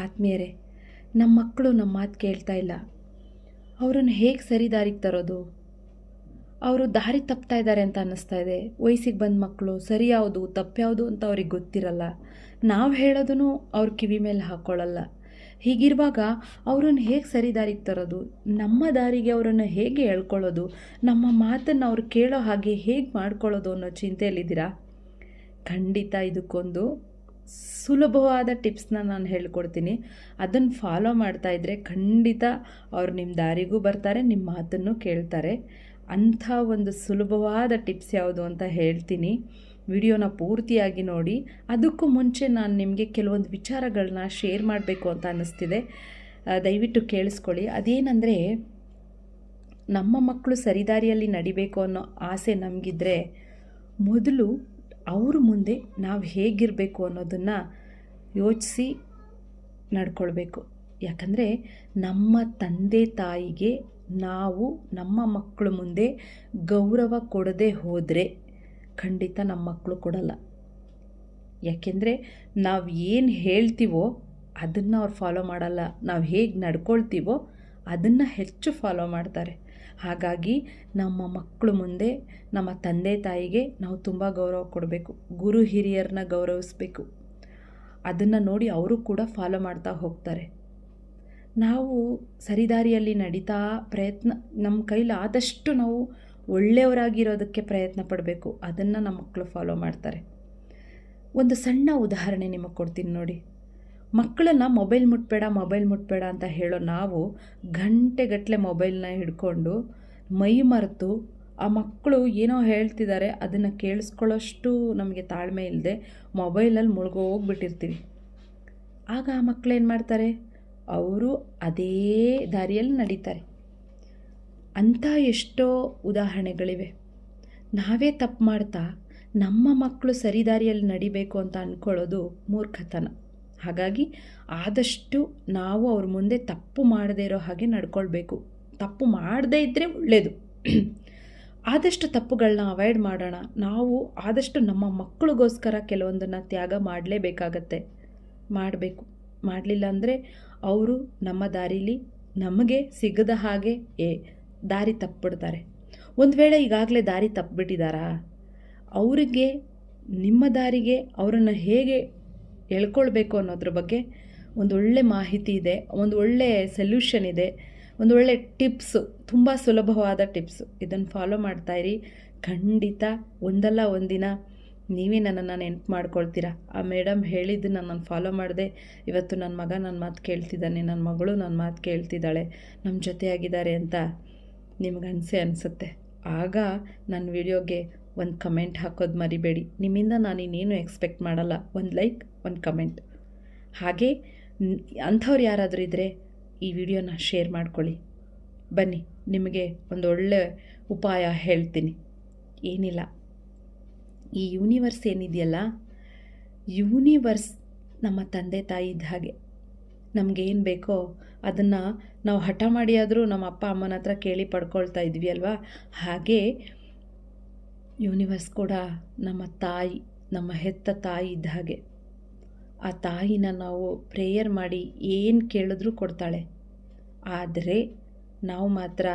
ಆತ್ಮೀಯರೇ, ನಮ್ಮ ಮಕ್ಕಳು ನಮ್ಮ ಮಾತು ಕೇಳ್ತಾ ಇಲ್ಲ. ಅವರನ್ನು ಹೇಗೆ ಸರಿ ದಾರಿಗೆ ತರೋದು? ಅವರು ದಾರಿ ತಪ್ತಾ ಇದ್ದಾರೆ ಅಂತ ಅನ್ನಿಸ್ತಾ ಇದೆ. ವಯಸ್ಸಿಗೆ ಬಂದ ಮಕ್ಕಳು ಸರಿ ಯಾವುದು ತಪ್ಪ್ಯಾವುದು ಅಂತ ಅವ್ರಿಗೆ ಗೊತ್ತಿರಲ್ಲ. ನಾವು ಹೇಳೋದನ್ನು ಅವ್ರ ಕಿವಿ ಮೇಲೆ ಹಾಕ್ಕೊಳ್ಳಲ್ಲ ಹೀಗಿರುವಾಗ ಅವರನ್ನು ಹೇಗೆ ಸರಿ ದಾರಿಗೆ ತರೋದು? ನಮ್ಮ ದಾರಿಗೆ ಅವರನ್ನು ಹೇಗೆ ಹೇಳ್ಕೊಳ್ಳೋದು? ನಮ್ಮ ಮಾತನ್ನು ಅವ್ರು ಕೇಳೋ ಹಾಗೆ ಹೇಗೆ ಮಾಡ್ಕೊಳ್ಳೋದು ಅನ್ನೋ ಚಿಂತೆಯಲ್ಲಿದ್ದೀರಾ? ಖಂಡಿತ ಇದಕ್ಕೊಂದು ಸುಲಭವಾದ ಟಿಪ್ಸ್ನ ನಾನು ಹೇಳ್ಕೊಡ್ತೀನಿ. ಅದನ್ನು ಫಾಲೋ ಮಾಡ್ತಾ ಇದ್ದರೆ ಖಂಡಿತ ಅವ್ರು ನಿಮ್ಮ ದಾರಿಗೂ ಬರ್ತಾರೆ ನಿಮ್ಮ ಮಾತನ್ನು ಕೇಳ್ತಾರೆ. ಅಂಥ ಒಂದು ಸುಲಭವಾದ ಟಿಪ್ಸ್ ಯಾವುದು ಅಂತ ಹೇಳ್ತೀನಿ. ವಿಡಿಯೋನ ಪೂರ್ತಿಯಾಗಿ ನೋಡಿ. ಅದಕ್ಕೂ ಮುಂಚೆ ನಾನು ನಿಮಗೆ ಕೆಲವೊಂದು ವಿಚಾರಗಳನ್ನ ಶೇರ್ ಮಾಡಬೇಕು ಅಂತ ಅನ್ನಿಸ್ತಿದೆ. ದಯವಿಟ್ಟು ಕೇಳಿಸ್ಕೊಳ್ಳಿ. ಅದೇನಂದರೆ, ನಮ್ಮ ಮಕ್ಕಳು ಸರಿದಾರಿಯಲ್ಲಿ ನಡಿಬೇಕು ಅನ್ನೋ ಆಸೆ ನಮಗಿದ್ರೆ ಮೊದಲು ಅವ್ರ ಮುಂದೆ ನಾವು ಹೇಗಿರಬೇಕು ಅನ್ನೋದನ್ನು ಯೋಚಿಸಿ ನಡ್ಕೊಳ್ಬೇಕು. ಯಾಕಂದರೆ ನಮ್ಮ ತಂದೆ ತಾಯಿಗೆ ನಾವು ನಮ್ಮ ಮಕ್ಕಳ ಮುಂದೆ ಗೌರವ ಕೊಡದೆ ಹೋದರೆ ಖಂಡಿತ ನಮ್ಮ ಮಕ್ಕಳು ಕೊಡಲ್ಲ. ಯಾಕೆಂದರೆ ನಾವು ಏನು ಹೇಳ್ತೀವೋ ಅದನ್ನು ಅವ್ರು ಫಾಲೋ ಮಾಡಲ್ಲ. ನಾವು ಹೇಗೆ ನಡ್ಕೊಳ್ತೀವೋ ಅದನ್ನು ಹೆಚ್ಚು ಫಾಲೋ ಮಾಡ್ತಾರೆ. ಹಾಗಾಗಿ ನಮ್ಮ ಮಕ್ಕಳು ಮುಂದೆ, ನಮ್ಮ ತಂದೆ ತಾಯಿಗೆ ನಾವು ತುಂಬ ಗೌರವ ಕೊಡಬೇಕು. ಗುರು ಹಿರಿಯರನ್ನ ಗೌರವಿಸಬೇಕು. ಅದನ್ನು ನೋಡಿ ಅವರು ಕೂಡ ಫಾಲೋ ಮಾಡ್ತಾ ಹೋಗ್ತಾರೆ. ನಾವು ಸರಿದಾರಿಯಲ್ಲಿ ನಡೀತಾ ಪ್ರಯತ್ನ ನಮ್ಮ ಕೈಲಿ ಆದಷ್ಟು ನಾವು ಒಳ್ಳೆಯವರಾಗಿರೋದಕ್ಕೆ ಪ್ರಯತ್ನ ಪಡಬೇಕು. ಅದನ್ನು ನಮ್ಮ ಮಕ್ಕಳು ಫಾಲೋ ಮಾಡ್ತಾರೆ. ಒಂದು ಸಣ್ಣ ಉದಾಹರಣೆ ನಿಮಗೆ ಕೊಡ್ತೀನಿ ನೋಡಿ. ಮಕ್ಕಳನ್ನ ಮೊಬೈಲ್ ಮುಟ್ಬೇಡ ಮೊಬೈಲ್ ಮುಟ್ಬೇಡ ಅಂತ ಹೇಳೋ ನಾವು ಗಂಟೆಗಟ್ಟಲೆ ಮೊಬೈಲ್ನ ಹಿಡ್ಕೊಂಡು ಮೈ ಮರೆತು ಆ ಮಕ್ಕಳು ಏನೋ ಹೇಳ್ತಿದ್ದಾರೆ, ಅದನ್ನು ಕೇಳಿಸ್ಕೊಳ್ಳೋಷ್ಟು ನಮಗೆ ತಾಳ್ಮೆ ಇಲ್ಲದೆ ಮೊಬೈಲಲ್ಲಿ ಮುಳುಗೋಗ್ಬಿಟ್ಟಿರ್ತೀವಿ ಆಗ ಆ ಮಕ್ಕಳು ಏನು ಮಾಡ್ತಾರೆ? ಅವರು ಅದೇ ದಾರಿಯಲ್ಲಿ ನಡೀತಾರೆ. ಅಂಥ ಎಷ್ಟೋ ಉದಾಹರಣೆಗಳಿವೆ. ನಾವೇ ತಪ್ಪು ಮಾಡ್ತಾ ನಮ್ಮ ಮಕ್ಕಳು ಸರಿದಾರಿಯಲ್ಲಿ ನಡಿಬೇಕು ಅಂತ ಅಂದ್ಕೊಳ್ಳೋದು ಮೂರ್ಖತನ. ಹಾಗಾಗಿ ಆದಷ್ಟು ನಾವು ಅವ್ರ ಮುಂದೆ ತಪ್ಪು ಮಾಡದೇ ಇರೋ ಹಾಗೆ ನಡ್ಕೊಳ್ಬೇಕು. ತಪ್ಪು ಮಾಡದೇ ಇದ್ದರೆ ಒಳ್ಳೆಯದು ಆದಷ್ಟು ತಪ್ಪುಗಳನ್ನ ಅವಾಯ್ಡ್ ಮಾಡೋಣ. ನಾವು ಆದಷ್ಟು ನಮ್ಮ ಮಕ್ಕಳಿಗೋಸ್ಕರ ಕೆಲವೊಂದನ್ನು ತ್ಯಾಗ ಮಾಡಲೇಬೇಕಾಗತ್ತೆ. ಮಾಡಬೇಕು. ಮಾಡಲಿಲ್ಲ ಅಂದರೆ ಅವರು ನಮ್ಮ ದಾರಿಲಿ ನಮಗೆ ಸಿಗದ ಹಾಗೆ ಏ ದಾರಿ ತಪ್ಪಿಬಿಡ್ತಾರೆ. ಒಂದು ವೇಳೆ ಈಗಾಗಲೇ ದಾರಿ ತಪ್ಪಿಬಿಟ್ಟಿದ್ದಾರಾ ಅವರಿಗೆ, ನಿಮ್ಮ ದಾರಿಗೆ ಅವರನ್ನು ಹೇಗೆ ಎಳ್ಕೊಳ್ಬೇಕು ಅನ್ನೋದ್ರ ಬಗ್ಗೆ ಒಂದು ಒಳ್ಳೆ ಮಾಹಿತಿ ಇದೆ, ಒಂದು ಒಳ್ಳೆ ಸೊಲ್ಯೂಷನ್ ಇದೆ, ಒಂದು ಒಳ್ಳೆ ಟಿಪ್ಸು ತುಂಬ ಸುಲಭವಾದ ಟಿಪ್ಸು ಇದನ್ನು ಫಾಲೋ ಮಾಡ್ತಾಯಿರಿ ಖಂಡಿತ ಒಂದಲ್ಲ ಒಂದಿನ ನೀವೇ ನನ್ನನ್ನು ನೆನಪು ಮಾಡ್ಕೊಳ್ತೀರಾ? ಆ ಮೇಡಮ್ ಹೇಳಿದ್ದು ನಾನು ಫಾಲೋ ಮಾಡಿದೆ. ಇವತ್ತು ನನ್ನ ಮಗ ನನ್ನ ಮಾತು ಕೇಳ್ತಿದ್ದಾನೆ ನನ್ನ ಮಗಳು ನನ್ನ ಮಾತು ಕೇಳ್ತಿದ್ದಾಳೆ ನಮ್ಮ ಜೊತೆಯಾಗಿದ್ದಾರೆ ಅಂತ ನಿಮ್ಗೆ ಅನಿಸೆ ಅನಿಸುತ್ತೆ. ಆಗ ನನ್ನ ವಿಡಿಯೋಗೆ ಒಂದು ಕಮೆಂಟ್ ಹಾಕೋದು ಮರಿಬೇಡಿ. ನಿಮ್ಮಿಂದ ನಾನು ಇನ್ನೇನು ಎಕ್ಸ್ಪೆಕ್ಟ್ ಮಾಡಲ್ಲ. ಒಂದು ಲೈಕ್ ಒಂದು ಕಮೆಂಟ್ ಹಾಗೆ ಅಂಥವ್ರು ಯಾರಾದರೂ ಇದ್ದರೆ ಈ ವಿಡಿಯೋನ ಶೇರ್ ಮಾಡ್ಕೊಳ್ಳಿ. ಬನ್ನಿ, ನಿಮಗೆ ಒಂದು ಒಳ್ಳೆ ಉಪಾಯ ಹೇಳ್ತೀನಿ. ಏನಿಲ್ಲ. ಈ ಯೂನಿವರ್ಸ್ ಏನಿದೆಯಲ್ಲ? ಯೂನಿವರ್ಸ್ ನಮ್ಮ ತಂದೆ ತಾಯಿ ಇದ್ದ ಹಾಗೆ. ನಮಗೇನು ಬೇಕೋ ಅದನ್ನು ನಾವು ಹಠ ಮಾಡಿಯಾದರೂ ನಮ್ಮ ಅಪ್ಪ, ಅಮ್ಮನ ಹತ್ರ ಕೇಳಿ ಪಡ್ಕೊಳ್ತಾ ಇದ್ವಿ ಅಲ್ವಾ? ಹಾಗೆ ಯೂನಿವರ್ಸ್ ಕೂಡ ನಮ್ಮ ತಾಯಿ, ನಮ್ಮ ಹೆತ್ತ ತಾಯಿ ಇದ್ದ ಹಾಗೆ. ಆ ತಾಯಿನ ನಾವು ಪ್ರೇಯರ್ ಮಾಡಿ ಏನು ಕೇಳಿದ್ರೂ ಕೊಡ್ತಾಳೆ. ಆದರೆ ನಾವು ಮಾತ್ರ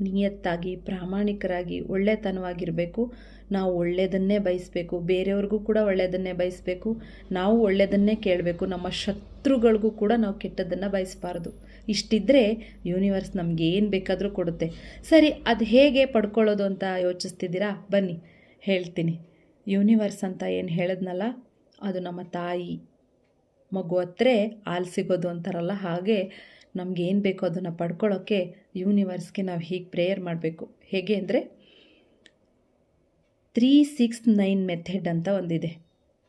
ನಿಯತ್ತಾಗಿ, ಪ್ರಾಮಾಣಿಕರಾಗಿ, ಒಳ್ಳೆತನವಾಗಿರಬೇಕು. ನಾವು ಒಳ್ಳೆಯದನ್ನೇ ಬಯಸಬೇಕು. ಬೇರೆಯವ್ರಿಗೂ ಕೂಡ ಒಳ್ಳೆಯದನ್ನೇ ಬಯಸಬೇಕು. ನಾವು ಒಳ್ಳೆಯದನ್ನೇ ಕೇಳಬೇಕು. ನಮ್ಮ ಶತ್ರುಗಳಿಗೂ ಕೂಡ ನಾವು ಕೆಟ್ಟದ್ದನ್ನು ಬಯಸಬಾರ್ದು. ಇಷ್ಟಿದ್ದರೆ ಯೂನಿವರ್ಸ್ ನಮಗೆ ಏನು ಬೇಕಾದರೂ ಕೊಡುತ್ತೆ. ಸರಿ, ಅದು ಹೇಗೆ ಪಡ್ಕೊಳ್ಳೋದು ಅಂತ ಯೋಚಿಸ್ತಿದ್ದೀರಾ? ಬನ್ನಿ, ಹೇಳ್ತೀನಿ. ಯೂನಿವರ್ಸ್ ಅಂತ ಏನು ಹೇಳಿದ್ನಲ್ಲ, ಅದು ನಮ್ಮ ತಾಯಿ ಮಗು ಹತ್ರ ಹಾಲು ಸಿಗೋದು ಅಂತಾರಲ್ಲ ಹಾಗೆ ನಮಗೇನು ಬೇಕೋ ಅದನ್ನು ಪಡ್ಕೊಳ್ಳೋಕ್ಕೆ ಯೂನಿವರ್ಸ್ಗೆ ನಾವು ಹೀಗೆ ಪ್ರೇಯರ್ ಮಾಡಬೇಕು? ಹೇಗೆ ಅಂದರೆ ತ್ರೀ ಸಿಕ್ಸ್ ನೈನ್ ಮೆಥಡ್ ಅಂತ ಒಂದಿದೆ.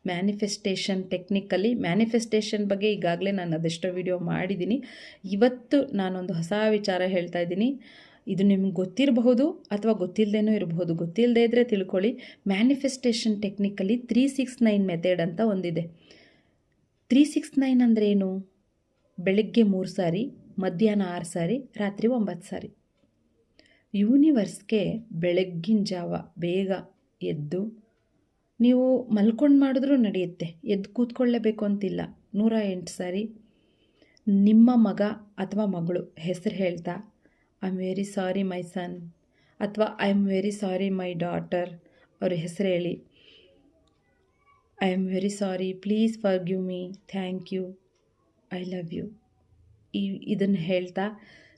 ಮ್ಯಾನಿಫೆಸ್ಟೇಷನ್ ಟೆಕ್ನಿಕಲಿ ಮ್ಯಾನಿಫೆಸ್ಟೇಷನ್ ಬಗ್ಗೆ ಈಗಾಗಲೇ ನಾನು ಅದೆಷ್ಟೋ ವಿಡಿಯೋ ಮಾಡಿದ್ದೀನಿ ಇವತ್ತು ನಾನೊಂದು ಹೊಸ ವಿಚಾರ ಹೇಳ್ತಾ ಇದ್ದೀನಿ. ಇದು ನಿಮ್ಗೆ ಗೊತ್ತಿರಬಹುದು ಅಥವಾ ಗೊತ್ತಿಲ್ಲದೇನೂ ಇರಬಹುದು. ಗೊತ್ತಿಲ್ಲದೇ ಇದ್ದರೆ ತಿಳ್ಕೊಳ್ಳಿ. Manifestation technically three six nine method ಅಂತ ಒಂದಿದೆ. ತ್ರೀ ಸಿಕ್ಸ್ ನೈನ್ ಅಂದ್ರೇನು ಬೆಳಗ್ಗೆ ಮೂರು ಸಾರಿ ಮಧ್ಯಾಹ್ನ ಆರು ಸಾರಿ, ರಾತ್ರಿ ಒಂಬತ್ತು ಸಾರಿ. ಯೂನಿವರ್ಸ್ಗೆ ಬೆಳಗ್ಗಿನ ಜಾವ ಬೇಗ ಎದ್ದು, ನೀವು ಮಲ್ಕೊಂಡು ಮಾಡಿದ್ರೂ ನಡೆಯುತ್ತೆ. ಎದ್ದು ಕೂತ್ಕೊಳ್ಳೇಬೇಕು ಅಂತಿಲ್ಲ. ನೂರ ಎಂಟು ಸಾರಿ ನಿಮ್ಮ ಮಗ ಅಥವಾ ಮಗಳು ಹೆಸರು ಹೇಳ್ತಾ I am very sorry my son ಅಥವಾ I am very sorry my daughter ಅವ್ರ ಹೆಸರು ಹೇಳಿ I am very sorry please forgive me thank you I love you ಈ ಇದನ್ನು ಹೇಳ್ತಾ,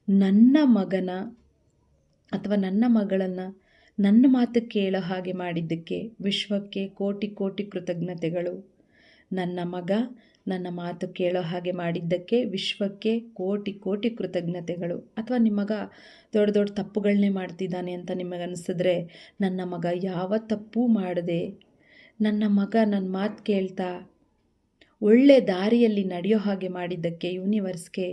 ನನ್ನ ಮಗನ ಅಥವಾ ನನ್ನ ಮಗಳನ್ನು ನನ್ನ ಮಾತು ಕೇಳೋ ಹಾಗೆ ಮಾಡಿದ್ದಕ್ಕೆ ವಿಶ್ವಕ್ಕೆ ಕೋಟಿ ಕೋಟಿ ಕೃತಜ್ಞತೆಗಳು. ನನ್ನ ಮಗ ನನ್ನ ಮಾತು ಕೇಳೋ ಹಾಗೆ ಮಾಡಿದ್ದಕ್ಕೆ ವಿಶ್ವಕ್ಕೆ ಕೋಟಿ ಕೋಟಿ ಕೃತಜ್ಞತೆಗಳು. ಅಥವಾ ನಿಮ್ಮ ಮಗ ದೊಡ್ಡ ದೊಡ್ಡ ತಪ್ಪುಗಳನ್ನೇ ಮಾಡ್ತಿದ್ದಾನೆ ಅಂತ ನಿಮಗೆ ಅನಿಸಿದ್ರೆ, ನನ್ನ ಮಗ ಯಾವ ತಪ್ಪೂ ಮಾಡದೆ ನನ್ನ ಮಗ ನನ್ನ ಮಾತು ಕೇಳ್ತಾ ಒಳ್ಳೆ ದಾರಿಯಲ್ಲಿ ನಡೆಯೋ ಹಾಗೆ ಮಾಡಿದ್ದಕ್ಕೆ ಯೂನಿವರ್ಸ್ಗೆ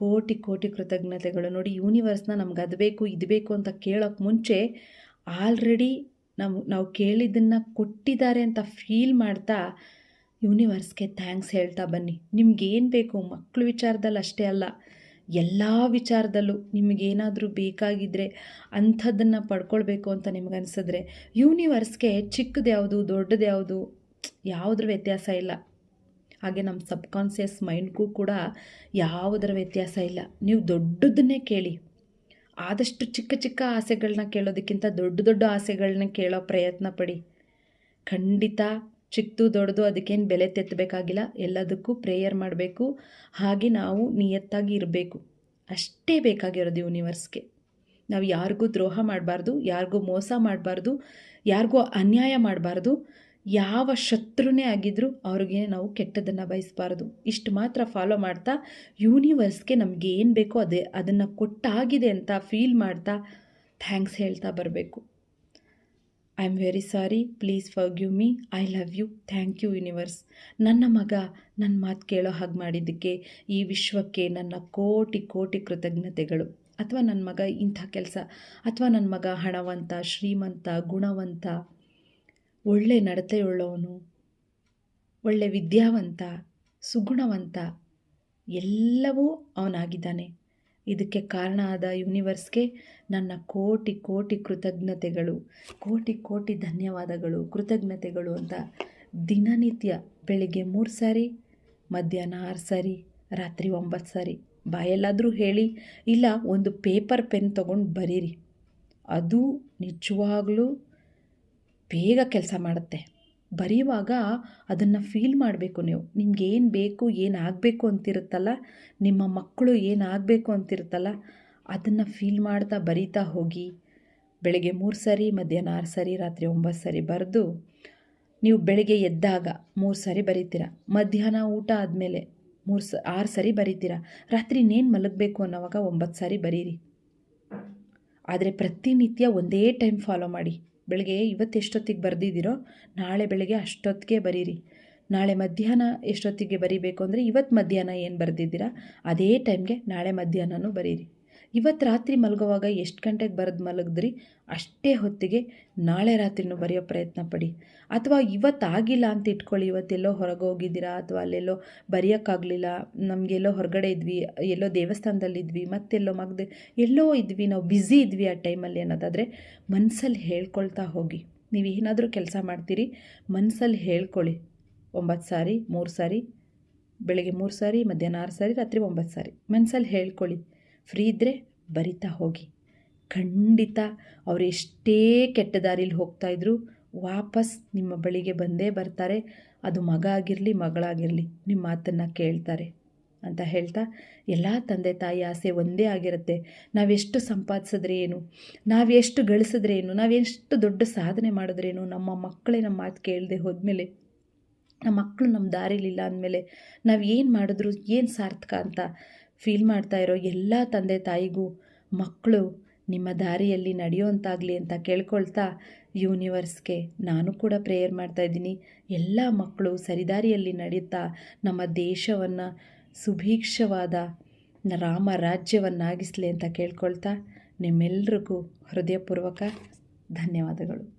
ಕೋಟಿ ಕೋಟಿ ಕೃತಜ್ಞತೆಗಳು. ನೋಡಿ ಯೂನಿವರ್ಸ್ನ ನಮ್ಗೆ ಅದು ಬೇಕು, ಇದು ಬೇಕು ಅಂತ ಕೇಳೋಕ್ಕೆ ಮುಂಚೆ ಆಲ್ರೆಡಿ ನಾವು ನಾವು ಕೇಳಿದ್ದನ್ನು ಕೊಟ್ಟಿದ್ದಾರೆ ಅಂತ ಫೀಲ್ ಮಾಡ್ತಾ ಯೂನಿವರ್ಸ್ಗೆ ಥ್ಯಾಂಕ್ಸ್ ಹೇಳ್ತಾ ಬನ್ನಿ. ನಿಮ್ಗೇನು ಬೇಕು? ಮಕ್ಕಳು ವಿಚಾರದಲ್ಲಿ ಅಷ್ಟೇ ಅಲ್ಲ. ಎಲ್ಲ ವಿಚಾರದಲ್ಲೂ ನಿಮಗೇನಾದರೂ ಬೇಕಾಗಿದ್ದರೆ ಅಂಥದ್ದನ್ನು ಪಡ್ಕೊಳ್ಬೇಕು ಅಂತ ನಿಮ್ಗನ್ಸಿದ್ರೆ ಯೂನಿವರ್ಸ್ಗೆ ಚಿಕ್ಕದ್ಯಾವುದು, ದೊಡ್ಡದ್ಯಾವುದು ದೊಡ್ಡದು ಯಾವುದು ಯಾವುದ್ರ ವ್ಯತ್ಯಾಸ ಇಲ್ಲ. ಹಾಗೆ ನಮ್ಮ ಸಬ್ಕಾನ್ಷಿಯಸ್ ಮೈಂಡ್ಗೂ ಕೂಡ ಯಾವುದರ ವ್ಯತ್ಯಾಸ ಇಲ್ಲ. ನೀವು ದೊಡ್ಡದನ್ನೇ ಕೇಳಿ. ಆದಷ್ಟು ಚಿಕ್ಕ ಚಿಕ್ಕ ಆಸೆಗಳನ್ನ ಕೇಳೋದಕ್ಕಿಂತ ದೊಡ್ಡ ದೊಡ್ಡ ಆಸೆಗಳನ್ನ ಕೇಳೋ ಪ್ರಯತ್ನ ಪಡಿ. ಖಂಡಿತ ಚಿಕ್ಕದು ದೊಡ್ಡದು ಅದಕ್ಕೇನು ಬೆಲೆ ತೆತ್ತಬೇಕಾಗಿಲ್ಲ ಎಲ್ಲದಕ್ಕೂ ಪ್ರೇಯರ್ ಮಾಡಬೇಕು. ಹಾಗೆ ನಾವು ನಿಯತ್ತಾಗಿ ಇರಬೇಕು. ಅಷ್ಟೇ ಬೇಕಾಗಿರೋದು ಯೂನಿವರ್ಸ್ಗೆ. ನಾವು ಯಾರಿಗೂ ದ್ರೋಹ ಮಾಡಬಾರ್ದು, ಯಾರಿಗೂ ಮೋಸ ಮಾಡಬಾರ್ದು, ಯಾರಿಗೂ ಅನ್ಯಾಯ ಮಾಡಬಾರ್ದು. ಯಾವ ಶತ್ರುನೇ ಆಗಿದ್ದರೂ ಅವ್ರಿಗೆ ನಾವು ಕೆಟ್ಟದನ್ನು ಬಯಸಬಾರ್ದು. ಇಷ್ಟು ಮಾತ್ರ ಫಾಲೋ ಮಾಡ್ತಾ ಯೂನಿವರ್ಸ್ಗೆ ನಮಗೆ ಏನು ಬೇಕೋ ಅದೇ, ಅದನ್ನು ಕೊಟ್ಟಾಗಿದೆ ಅಂತ ಫೀಲ್ ಮಾಡ್ತಾ ಥ್ಯಾಂಕ್ಸ್ ಹೇಳ್ತಾ ಬರಬೇಕು. I am very sorry please forgive me I love you thank you universe ನನ್ನ ಮಗ ನನ್ನ ಮಾತು ಕೇಳೋ ಹಾಗೆ ಮಾಡಿದ್ದಕ್ಕೆ ಈ ವಿಶ್ವಕ್ಕೆ ನನ್ನ ಕೋಟಿ ಕೋಟಿ ಕೃತಜ್ಞತೆಗಳು. ಅಥವಾ ನನ್ನ ಮಗ ಇಂಥ ಕೆಲಸ, ಅಥವಾ ನನ್ನ ಮಗ ಹಣವಂತ, ಶ್ರೀಮಂತ, ಗುಣವಂತ ಒಳ್ಳೆ ನಡತೆಯುಳ್ಳವನು, ಒಳ್ಳೆ ವಿದ್ಯಾವಂತ, ಸುಗುಣವಂತ, ಎಲ್ಲವೂ ಅವನಾಗಿದ್ದಾನೆ. ಇದಕ್ಕೆ ಕಾರಣ ಆದ ಯೂನಿವರ್ಸ್ಗೆ ನನ್ನ ಕೋಟಿ ಕೋಟಿ ಕೃತಜ್ಞತೆಗಳು, ಕೋಟಿ ಕೋಟಿ ಧನ್ಯವಾದಗಳು, ಕೃತಜ್ಞತೆಗಳು ಅಂತ ದಿನನಿತ್ಯ ಬೆಳಿಗ್ಗೆ ಮೂರು ಸಾರಿ, ಮಧ್ಯಾಹ್ನ ಆರು ಸಾರಿ, ರಾತ್ರಿ ಒಂಬತ್ತು ಸಾರಿ ಬಾಯಲ್ಲಾದರೂ ಹೇಳಿ, ಇಲ್ಲ ಒಂದು ಪೇಪರ್ ಪೆನ್ ತೊಗೊಂಡು ಬರೀರಿ. ಅದು ನಿಜವಾಗ್ಲೂ ಬೇಗ ಕೆಲಸ ಮಾಡುತ್ತೆ. ಬರೆಯುವಾಗ ಅದನ್ನು ಫೀಲ್ ಮಾಡಬೇಕು ನೀವು. ನಿಮ್ಗೆ ಏನು ಬೇಕು, ಏನು ಆಗಬೇಕು ಅಂತಿರುತ್ತಲ್ಲ? ನಿಮ್ಮ ಮಕ್ಕಳು ಏನಾಗಬೇಕು ಅಂತಿರುತ್ತಲ್ಲ? ಅದನ್ನು ಫೀಲ್ ಮಾಡ್ತಾ ಬರೀತಾ ಹೋಗಿ. ಬೆಳಗ್ಗೆ ಮೂರು ಸರಿ, ಮಧ್ಯಾಹ್ನ ಆರು ಸರಿ, ರಾತ್ರಿ ಒಂಬತ್ತು ಸರಿ ಬರೆದು ನೀವು ಬೆಳಗ್ಗೆ ಎದ್ದಾಗ ಮೂರು ಸಾರಿ ಬರೀತೀರ. ಮಧ್ಯಾಹ್ನ ಊಟ ಆದಮೇಲೆ ಮೂರು ಸ, ಆರು ಸರಿ ಬರೀತೀರ. ರಾತ್ರಿ ಇನ್ನೇನು ಮಲಗಬೇಕು ಅನ್ನೋವಾಗ ಒಂಬತ್ತು ಸಾರಿ ಬರೀರಿ. ಆದರೆ ಪ್ರತಿನಿತ್ಯ ಒಂದೇ ಟೈಮ್ ಫಾಲೋ ಮಾಡಿ. ಬೆಳಗ್ಗೆ ಇವತ್ತು ಎಷ್ಟೊತ್ತಿಗೆ ಬರೆದಿದ್ದೀರೋ, ನಾಳೆ ಬೆಳಗ್ಗೆ ಅಷ್ಟೊತ್ತಿಗೆ ಬರೀರಿ. ನಾಳೆ ಮಧ್ಯಾಹ್ನ ಎಷ್ಟೊತ್ತಿಗೆ ಬರೀಬೇಕು ಅಂದರೆ ಇವತ್ತು ಮಧ್ಯಾಹ್ನ ಏನು ಬರೆದಿದ್ದೀರಾ, ಅದೇ ಟೈಮ್ಗೆ ನಾಳೆ ಮಧ್ಯಾಹ್ನನೂ ಬರೀರಿ. ಇವತ್ತು ರಾತ್ರಿ ಮಲಗುವಾಗ ಎಷ್ಟು ಗಂಟೆಗೆ ಬರೆದು ಮಲಗಿದ್ರಿ? ಅಷ್ಟೇ ಹೊತ್ತಿಗೆ ನಾಳೆ ರಾತ್ರಿನೂ ಬರೆಯೋ ಪ್ರಯತ್ನ ಪಡಿ. ಅಥವಾ ಇವತ್ತು ಆಗಿಲ್ಲ ಅಂತ ಇಟ್ಕೊಳ್ಳಿ ಇವತ್ತೆಲ್ಲೋ ಹೊರಗೆ ಹೋಗಿದ್ದೀರಾ ಅಥವಾ ಅಲ್ಲೆಲ್ಲೋ ಬರೆಯೋಕ್ಕಾಗಲಿಲ್ಲ ನಮಗೆಲ್ಲೋ ಹೊರಗಡೆ ಇದ್ವಿ, ಎಲ್ಲೋ ದೇವಸ್ಥಾನದಲ್ಲಿದ್ವಿ ಮತ್ತೆಲ್ಲೋ ಮಗ್ದು, ಎಲ್ಲೋ ಇದ್ವಿ, ನಾವು ಬ್ಯುಸಿ ಇದ್ವಿ ಆ ಟೈಮಲ್ಲಿ ಅನ್ನೋದಾದರೆ ಮನಸ್ಸಲ್ಲಿ ಹೇಳ್ಕೊಳ್ತಾ ಹೋಗಿ. ನೀವು ಏನಾದರೂ ಕೆಲಸ ಮಾಡ್ತೀರಿ ಮನಸ್ಸಲ್ಲಿ ಹೇಳ್ಕೊಳ್ಳಿ. ಒಂಬತ್ತು ಸಾರಿ, ಮೂರು ಸಾರಿ, ಬೆಳಗ್ಗೆ ಮೂರು ಸಾರಿ, ಮಧ್ಯಾಹ್ನ ಆರು ಸಾರಿ, ರಾತ್ರಿ ಒಂಬತ್ತು ಸಾರಿ ಮನಸ್ಸಲ್ಲಿ ಹೇಳ್ಕೊಳ್ಳಿ. ಫ್ರೀ ಇದ್ದರೆ ಬರಿತಾ ಹೋಗಿ. ಖಂಡಿತ ಅವರು ಎಷ್ಟೇ ಕೆಟ್ಟ ದಾರಿಲಿ ಹೋಗ್ತಾಯಿದ್ರು ವಾಪಸ್ ನಿಮ್ಮ ಬಳಿಗೆ ಬಂದೇ ಬರ್ತಾರೆ. ಅದು ಮಗ ಆಗಿರಲಿ ಮಗಳಾಗಿರಲಿ ನಿಮ್ಮ ಮಾತನ್ನು ಕೇಳ್ತಾರೆ ಅಂತ ಹೇಳ್ತಾ ಎಲ್ಲ ತಂದೆ ತಾಯಿ ಆಸೆ ಒಂದೇ ಆಗಿರುತ್ತೆ. ನಾವೆಷ್ಟು ಸಂಪಾದಿಸಿದ್ರೆ ಏನು? ನಾವೆಷ್ಟು ಗಳಿಸಿದ್ರೆ ಏನು? ನಾವೆಷ್ಟು ದೊಡ್ಡ ಸಾಧನೆ ಮಾಡಿದ್ರೇನು ನಮ್ಮ ಮಕ್ಕಳೇ ನಮ್ಮ ಮಾತು ಕೇಳದೆ ಹೋದ್ಮೇಲೆ, ನಮ್ಮ ಮಕ್ಕಳು ನಮ್ಮ ದಾರಿಲಿಲ್ಲ ಅಂದಮೇಲೆ ನಾವು ಏನು ಮಾಡಿದ್ರು ಏನು ಸಾರ್ಥಕ ಅಂತ ಫೀಲ್ ಮಾಡ್ತಾ ಇರೋ ಎಲ್ಲ ತಂದೆ ತಾಯಿಗೂ, ಮಕ್ಕಳು ನಿಮ್ಮ ದಾರಿಯಲ್ಲಿ ನಡೆಯುವಂತಾಗಲಿ ಅಂತ ಕೇಳ್ಕೊಳ್ತಾ ಯೂನಿವರ್ಸ್ಗೆ ನಾನು ಕೂಡ ಪ್ರೇಯರ್ ಮಾಡ್ತಾ ಇದ್ದೀನಿ. ಎಲ್ಲ ಮಕ್ಕಳು ಸರಿದಾರಿಯಲ್ಲಿ ನಡೀತಾ ನಮ್ಮ ದೇಶವನ್ನು ಸುಭೀಕ್ಷವಾದ ರಾಮ ರಾಜ್ಯವನ್ನಾಗಿಸಲಿ ಅಂತ ಕೇಳ್ಕೊಳ್ತಾ ನಿಮ್ಮೆಲ್ರಿಗೂ ಹೃದಯಪೂರ್ವಕ ಧನ್ಯವಾದಗಳು.